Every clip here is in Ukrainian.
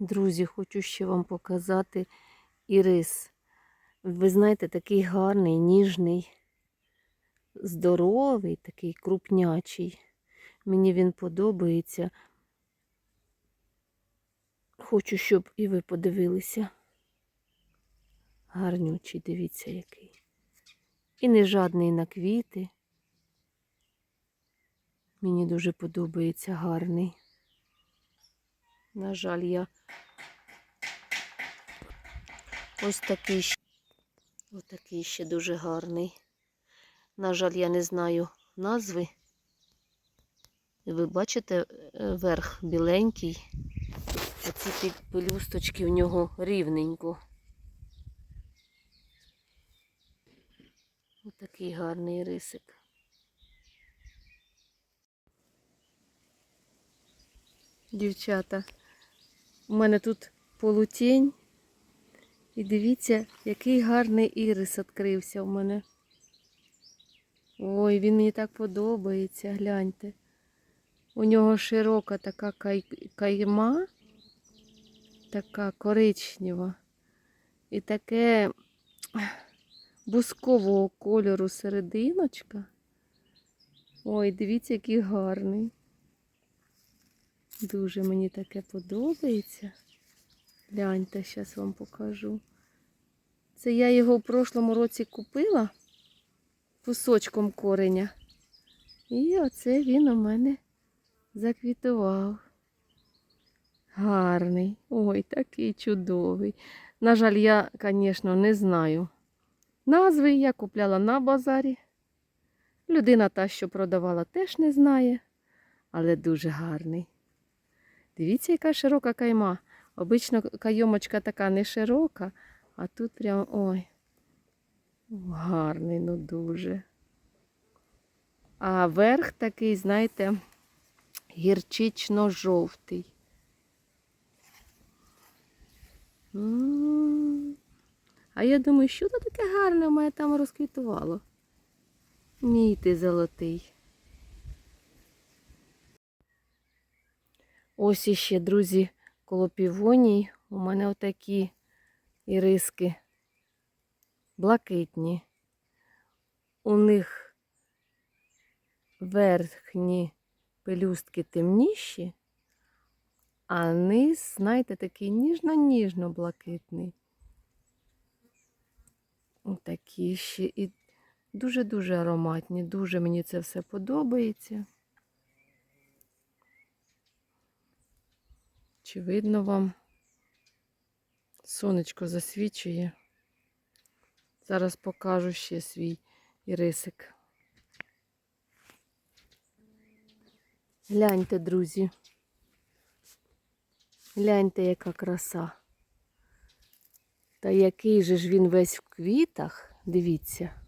Друзі, хочу ще вам показати ірис. Ви знаєте, такий гарний, ніжний, здоровий, такий крупнячий. Мені він подобається. Хочу, щоб і ви подивилися. Гарнючий, дивіться, який. І не жадний на квіти. Мені дуже подобається гарний. На жаль, я ось такий ось такий ще дуже гарний. На жаль, я не знаю назви. Ви бачите, е, верх біленький, а ці пі- пелюсточки в нього рівненько. Ось такий гарний рисик. Дівчата, у мене тут полутінь. І дивіться, який гарний ірис відкрився у мене. Ой, він мені так подобається, гляньте. У нього широка така кай... кайма, така коричнева. І таке бускового кольору серединочка. Ой, дивіться, який гарний. Дуже мені таке подобається. Гляньте, зараз вам покажу. Це я його в прошлому році купила кусочком кореня. І оце він у мене заквітував. Гарний. Ой, такий чудовий. На жаль, я, звісно, не знаю. Назви я купляла на базарі. Людина та, що продавала, теж не знає, але дуже гарний. Дивіться, яка широка кайма. Обично кайомочка така не широка, а тут прям ой. Гарний, ну дуже. А верх такий, знаєте, гірчично-жовтий. А я думаю, що це таке гарне в мене там розквітувало. Мій ти золотий. Ось іще, друзі, коло півоній у мене отакі іриски блакитні. У них верхні пелюстки темніші, а низ, знаєте, такий ніжно-ніжно-блакитний. Отакі ще і дуже-дуже ароматні. Дуже мені це все подобається. Чи видно вам? Сонечко засвічує. Зараз покажу ще свій ірисик. Гляньте, друзі. Гляньте, яка краса. Та який же ж він весь в квітах, дивіться.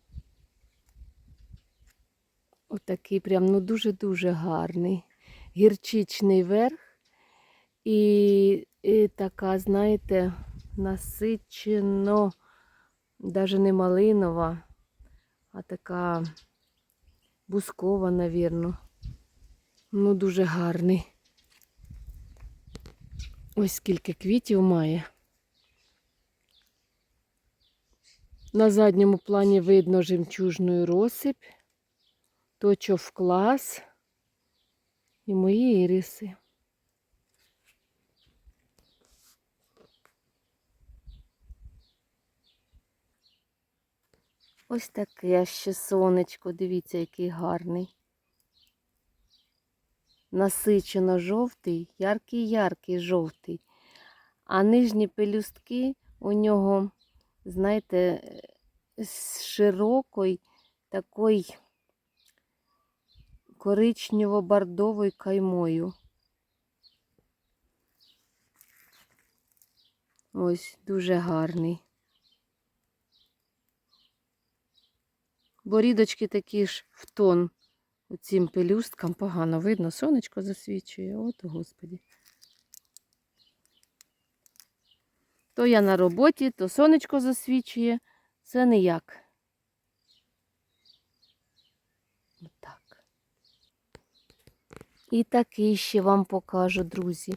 Отакий прям ну дуже-дуже гарний. Гірчичний верх. І, і така, знаєте, насичено, навіть не малинова, а така бускова, навірно. Ну, дуже гарний. Ось скільки квітів має. На задньому плані видно жемчужну розсип, точов клас і мої іриси. Ось таке ще сонечко, дивіться, який гарний. Насичено жовтий, яркий-яркий жовтий. А нижні пелюстки у нього, знаєте, з широкою такою коричнево-бордовою каймою. Ось дуже гарний. Борідочки такі ж в тон цим пелюсткам погано видно. Сонечко засвічує. От, господі. То я на роботі, то сонечко засвічує. Це ніяк. Отак. І такий ще вам покажу, друзі.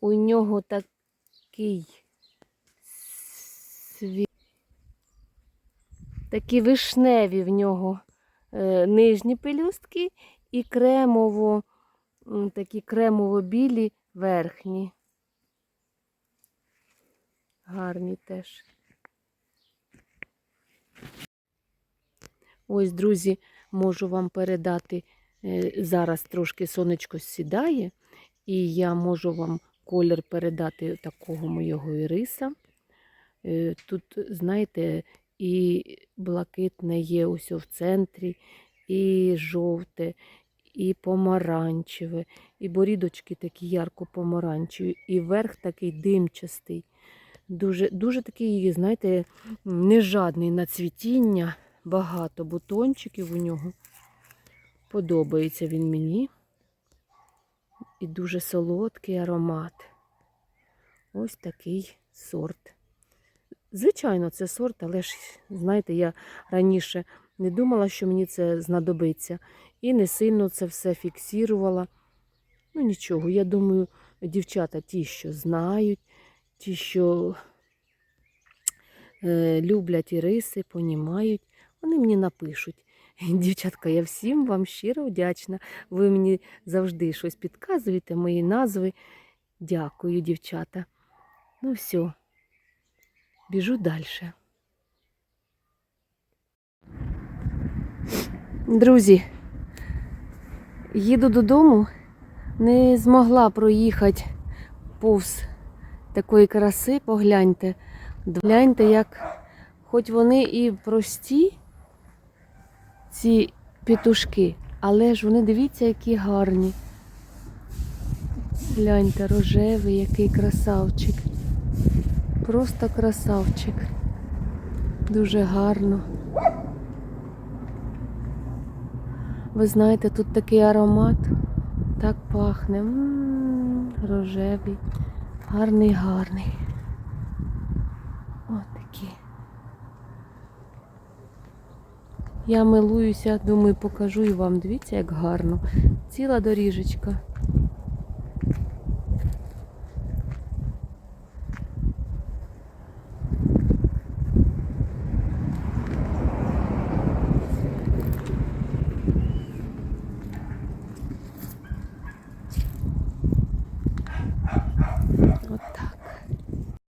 У нього такий сві... такі вишневі в нього е, нижні пелюстки і кремово, такі кремово-білі верхні. Гарні теж. Ось, друзі, можу вам передати. е, Зараз трошки сонечко сідає, і я можу вам колір передати такого моєго іриса. Е, Тут, знаєте, і блакитне є ось в центрі, і жовте, і помаранчеве, і борідочки такі ярко-помаранчеві, і верх такий димчастий. Дуже, дуже такий, знаєте, нежадний на цвітіння, багато бутончиків у нього. Подобається він мені. І дуже солодкий аромат. Ось такий сорт. Звичайно, це сорт, але ж, знаєте, я раніше не думала, що мені це знадобиться. І не сильно це все фіксувала. Ну нічого, я думаю, дівчата ті, що знають, ті, що е, люблять іриси, понімають, вони мені напишуть. Дівчатка, я всім вам щиро вдячна. Ви мені завжди щось підказуєте, мої назви. Дякую, дівчата. Ну все, біжу далі. Друзі, їду додому, не змогла проїхати повз такої краси, погляньте. Гляньте, як хоч вони і прості, ці петушки, але ж вони дивіться, які гарні. Гляньте, рожевий, який красавчик. Просто красавчик. Дуже гарно. Ви знаєте, тут такий аромат, так пахне. М, рожевий, гарний, гарний. От такі. Я милуюся, думаю, покажу і вам. Дивіться, як гарно. Ціла доріжечка.